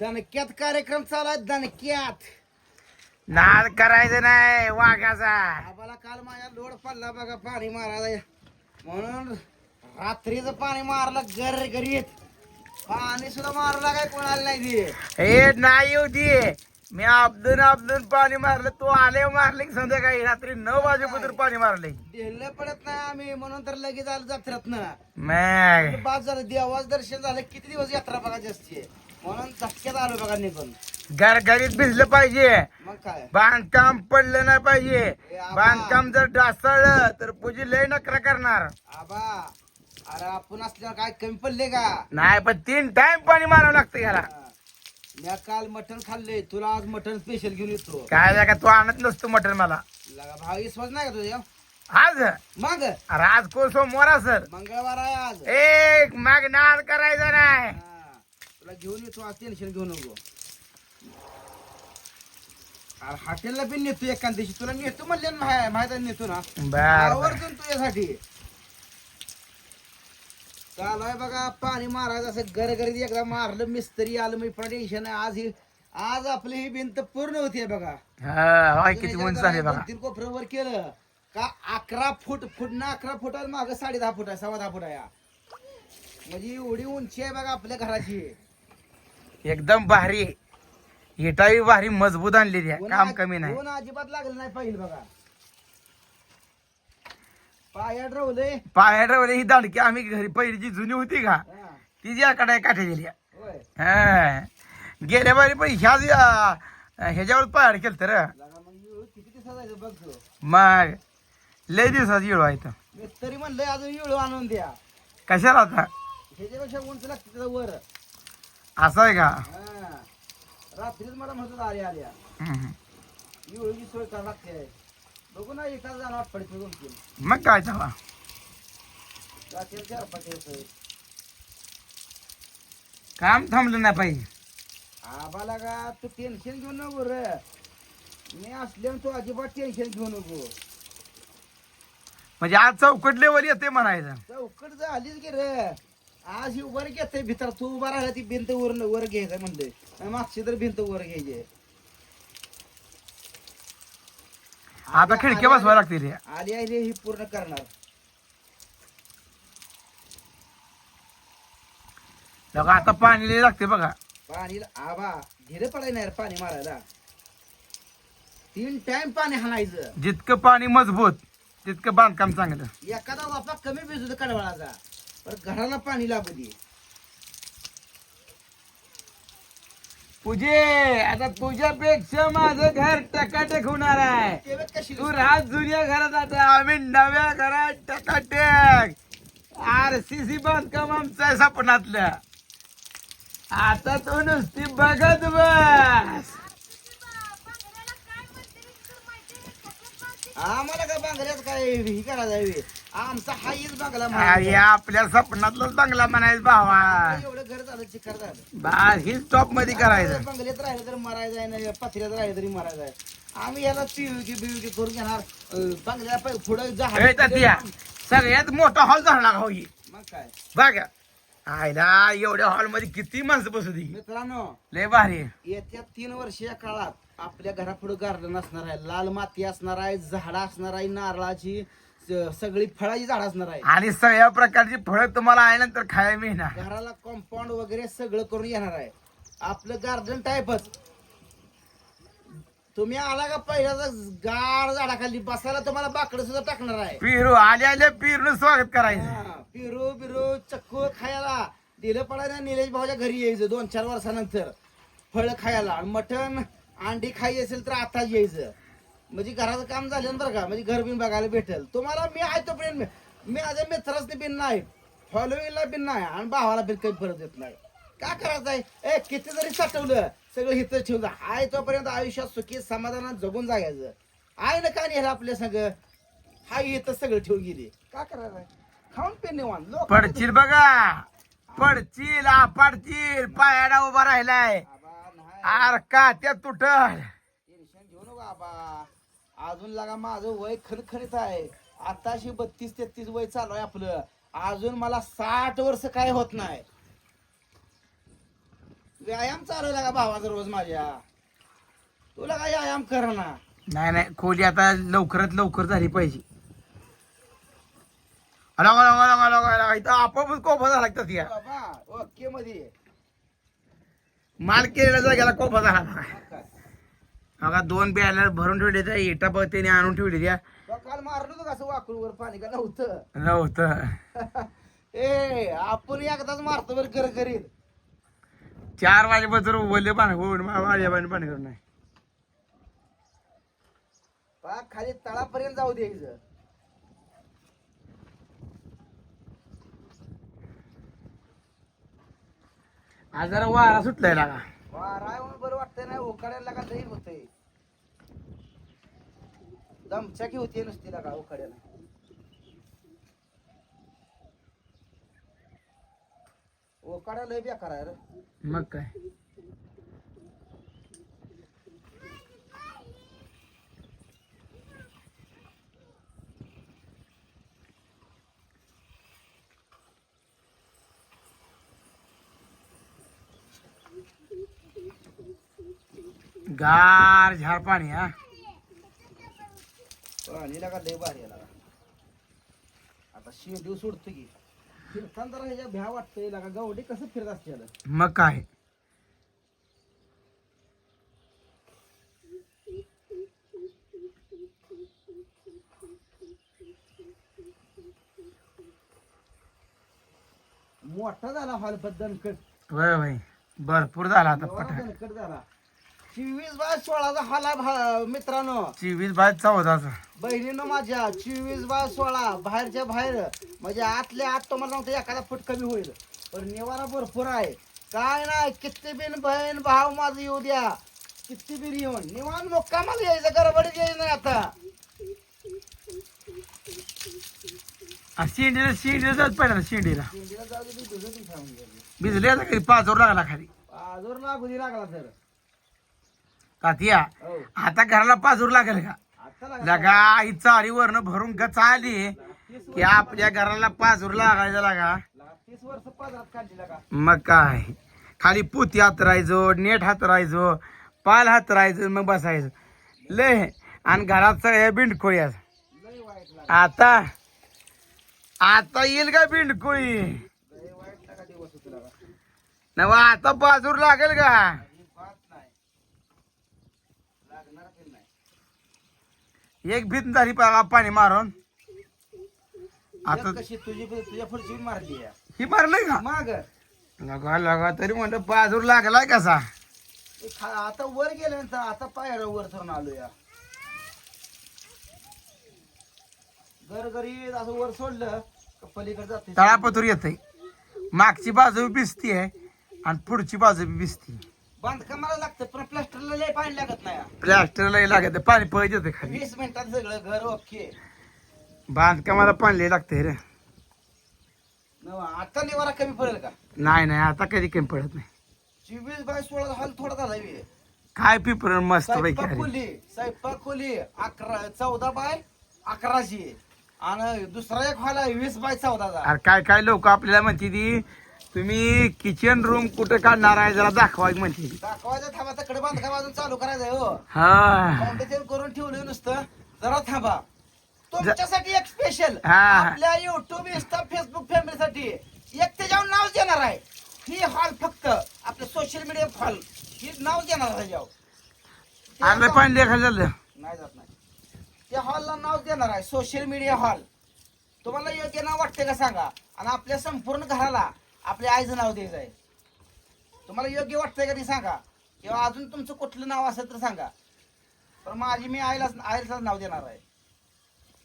दणक्यात कार्यक्रम चालू आहे दणक्यात. नाद करायचं नाही वाघाचा. आम्हाला काल माझ्या लोड पडला बघा पाणी मारायला. म्हणून रात्रीचं पाणी मारलं घर घरीत पाणी सुद्धा मारला काय कोणाला नाही ते. हे नाही होती मी आपदून आपदून पाणी मारलं तू आले मारले की संध्याकाळी. रात्री नऊ वाजेपर्यंत पाणी मारले. ढेलं पडत नाही आम्ही म्हणून तर लगेच आलो जत्रेत ना मग. बाद झालं देवाच दर्शन झालं किती दिवस यात्रा बघायची असते? म्हणून धक्क्यात आलो बघा निघून घर घरीच भिजलं पाहिजे. मग काय? बांधकाम पडलं नाही पाहिजे. ए आबा. बांधकाम जर ढासळलं तर पूजी लय नकरा करणार. आबा अरे आपण असल्यावर काय कमी पडले का? नाही पण तीन टाइम पाणी मारावं लागतं याला. मी काल मटण खाल्ले तुला आज मटण स्पेशल घेऊन येतो. काय जागा तू आणत नसतो मटण मला. लगा भाव विश्वास नाही का तुझ्या? आज? मग? अरे आज को सोमवार असल? मंगळवार आहे आज. एक मग नाद करायचा नाही. हा. तुला घेऊन येतो आज टेन्शन घेऊ नको. अरे हॉटेलला पण नेतो एका दिवशी. तुला नेतो म्हणले माहीत नेतो ना. बर. आवर्जून तुझ्यासाठी चालू आहे बघा पाणी मारायचं असं गरगरीत एकदा मारलं मिस्त्री आलं मी पण टेन्शन आहे. आज ही आज आपली ही भिंत पूर्ण होतीये बघा. हा होय किती उंच झाले बघा. तीन केलं. का अकरा फूट फूट ना अकरा फूट माग साडे दहा फूट आहे सव्वा दहा फूट आहे हा. म्हणजे एवढी उंची आहे बघा आपल्या घराची. एकदम भारी हिटावी भारी मजबूत आणलेली आहे. काम कमी नाही. ऊन अजिबात लागलं नाही पाहिजे बघा. पायात राहुलय पाया ही दांडकी आम्ही घरी पहिली जी जुनी होती का ती जी आकडे काठे गेली हा. गेल्या बारी पण ह्या जी, अं, ह्याच्यावर पायाड केलं तर मग लय दिवसाची येळ आहे तरी म्हणलंय अजून येळू आणून द्या. कशाला आता? ह्याच्यापेक्षा उंच लागते वर. असं आहे का? हा. रात्रीच मला म्हणत आले आल्या हम्म. येळूची सोय करावं लागते. बघू ना एका जाणार पडते तीन. मग काय चला रात्री चार पाच काम थांबलं नाही पाहिजे आबाला का तू टेन्शन घेऊ नको रे. मी असल्यावर तू अजिबात टेन्शन घेऊ नको. म्हणजे आज चौकट लेवल येते म्हणायचं. चौकट झालीच की रे. आज ही वर घेते भितर. तू उभा राहिला ती भिंत वर वर घ्यायचं म्हणले मागची तर भिंत वर घ्यायची. आता खिडकी बसवायला लागतील रे. आली आली ही पूर्ण करणार. बघा आता पाणी लय लागते बघा. पाणी आबा धीरे पडाय नाही रे पाणी मारायला. तीन टाइम पाणी हाणायचं. जितकं पाणी मजबूत तितकं बांधकाम चांगलं. एखादा वापा कमी भिजू कडवळाचा. पण घराला पाणी लागू दे. तुझे आता तुझ्यापेक्षा माझं घर टकाटक होणार आहे. कशी तू राहत जुन्या घरात आता आम्ही नव्या घरात टकाटक. आर सी सी बांधकाम आमचं आहे सपनातलं. आता तो नुसती बघत बस. आम्हाला काय बांगल्यात काय ही करायचं आहे? आमचा हा हीच बांगला अरे. आपल्या सपनातलाच बंगला म्हणायचं भावा. एवढं घर झालं चिकार झालं. हीच टॉपमध्ये करायचं. बंगल्यात राहिलं तर मरायचं आहे ना पत्र्यात राहिलं तरी मरायचं आहे. आम्ही याला पिवकी बिवकी करून घेणार. अं, बंगल्या पै- पुढं ए, जहाज सगळ्यात मोठा हॉल झाला हो ही? मग काय? बघा. आयला एवढ्या हॉलमध्ये किती माणसं बसू दी. मित्रांनो लय भारी. येत्या तीन वर्ष या काळात आपल्या घरापुढे गार्डन असणार आहे लाल माती असणार आहे झाडं असणार आहे नारळाची स- सगळी फळाची झाड असणार आहे आणि सगळ्या प्रकारची फळं तुम्हाला आल्यानंतर खायला मिळणार. घराला कॉम्पाऊंड वगैरे सगळं करून येणार आहे. आपलं गार्डन टाईपच तुम्ही आला का पहिल्याचा गाड झाडाखाली बसायला तुम्हाला बाकडं सुद्धा टाकणार आहे. पिरू आल्या आल्या पिरूनं स्वागत करायचं. हा, पिरू बिरू चक्कू खायला. दिलं पडायला निलेश भाऊच्या घरी यायचं दोन चार वर्षानंतर. फळ खायला. मटण अंडी खायची असेल तर आताच यायचं. म्हणजे घराचं काम झालं बरं का म्हणजे घर बिन बघायला भेटेल. तुम्हाला मी आहे तोपर्यंत मी- मी माझ्या मित्राच बिन नाही फॉलोईंगला बिन नाही आणि भावाला बिन काही परत येत नाही. काय करायचं आहे? ए किती जरी साठवलं सगळं हिथं ठेवलं आहे तोपर्यंत आयुष्यात सुखी समाधानात जगून जायचं आहे ना का नाही आपल्या सगळं हाय इथं सगळं ठेवून गेली. काय करायचं आहे? खाऊन पिणे वाण लोक पडशील बघा. पडशील आपडशील पायाडा उभा राहिलाय. आर का त्या तुटल? टेन्शन घेऊ नको अजून लागा माझं वय खणखणीत आहे. आताशी बत्तीस तेहतीस वय चालू आहे आपलं. अजून मला साठ वर्ष काय होत नाही. व्यायाम चालवला का भावाचा रोज माझ्या. तुला काय व्यायाम कर ना नाही नाही खोली आता लवकरात लवकर झाली पाहिजे. अला, इथं आपोआपच कोफा झाला लागतात या. बाबा ओके मध्ये. माल केलेल्या जागेला कोफा झाला? बघा दोन बॅलर भरून ठेवले त्या इटा बघ त्याने आणून ठेवली त्या. काल मारलं होतं कसं वाकडूवर पाणी? का नव्हतं? नव्हतं. ए आपण एकदाच मारतो बरं कर करीत चार वाजेपासून ओले पाणी होऊन वाजे पाणी पाणी करून नाही. खाली तळापर्यंत जाऊ द्यायचं आज जरा वारा सुटलाय लागा. म्हणून बरं वाटतंय ना उकाड्याला का लई होतंय. दमछाकी होती नुसती लागा उकाड्याला उकाड्या लय बेकार आहे रे. मग काय? गार झाड पाणी हा. पाणी लागा लय भारी आहे लागा. आता शेंडू सोडतो की. फिरताना जरा ह्याच्या भ्या वाटतंय लागा. गावडी कसं फिरत असते मग काय? मोठा झाला हॉलबद्दल वय वय. भरपूर झाला आता पटा कट झाला. चोवीस बाय सोळाचा हाला भा- मित्रांनो. चोवीस बाय चौदाचा. बहिणीनं माझ्या चोवीस बाय सोळा बाहेरच्या बाहेर. म्हणजे आतल्या आत तुम्हाला सांगतो एखादा फूट कमी होईल. पण निवारा भरपूर आहे. काय नाही किती बिन बहीण भाव माझं येऊ द्या. किती बिन येऊन. निवान मुक्कामाला यायचं गडबडीत यायचं नाही आता. आणि शिंडीला शिंडीला जात पहिला शिंडीला. भिजले आता काही पाचवर लागला खाली. आजवर लागू दे लागला तर. तातिया हो. आता घराला पाचूर लागेल का? लगा आई चाळीवरनं भरून गच आली. की आपल्या घराला पाचूर लागायचं लागा. मग काय? खाली पुती हातरायचो नेट हातरायचो पाल हातरायचो मग बसायचं. लय आणि घरात सगळ्या लागा आता आता येईल का बिंडकोळी नव आता पाचूर लागेल का अजिबात नाही लागणार की नाही एक भीत झाली पा- पाणी मारून. आता एक कशी तुझी तुझ्या मारली. ही मारलंय का? माग. लगा लगा तरी म्हणलं पाचूर लागलाय कसा? आता वर गेल्यानंतर आता पायऱ्या वर चढून आलो या घर घरी असं वर सोडलं का पलीकडे जाते तळापतूर येतय. मागची बाजू भिजती आहे आणि पुढची बाजू बी भिजती बांधकामाला लागतं पण प्लास्टरला लय पाणी लागत नाही. प्लॅस्टर लय लागत पाणी खाली. वीस मिनिटात सगळं घर ओके. बांधकामाला पाणी लय लागतंय रे. आता निवारा कमी पडेल का? नाही नाही आता कधी कमी पडत नाही. चोवीस बाय सोळा हाल थोडा झाला बे. काय पिपर मस्त पैकी स्वयंपाक खोली स्वयंपाक खोली अकरा चौदा बाय अकराशे. आणि दुसरा एक हॉल आहे वीस बाय चौदाचा. अरे काय काय लोक आपल्याला म्हणते ती तुम्ही किचन रूम कुठं काढणार आहे जरा दाखवा म्हणते. ती. दाखवायचं थांबा तिकडे बांधकाम अजून चालू करायचं हो. हा. फाउंडेशन करून ठेवलं नुसतं. जरा थांबा. तुमच्यासाठी एक स्पेशल हा. आपल्या युट्यूब इंस्टा फेसबुक फॅमिली साठी एक त्याच्यावर नाव देणार आहे. ही हॉल फक्त आपलं सोशल मीडिया हॉल ही नाव देणार आहे त्याच्यावर. ते पाणी लेखा झालं. नाही जात नाही. त्या हॉलला नाव देणार आहे सोशल मीडिया हॉल तुम्हाला योग्य नाव वाटते का सांगा. आणि आपल्या संपूर्ण घराला आपल्या आईचं नाव द्यायचं आहे. तुम्हाला योग्य वाटतंय का ते सांगा. किंवा अजून तुमचं कुठलं नाव असेल तर सांगा. पण माझी मी आईला आईलाच नाव देणार आहे.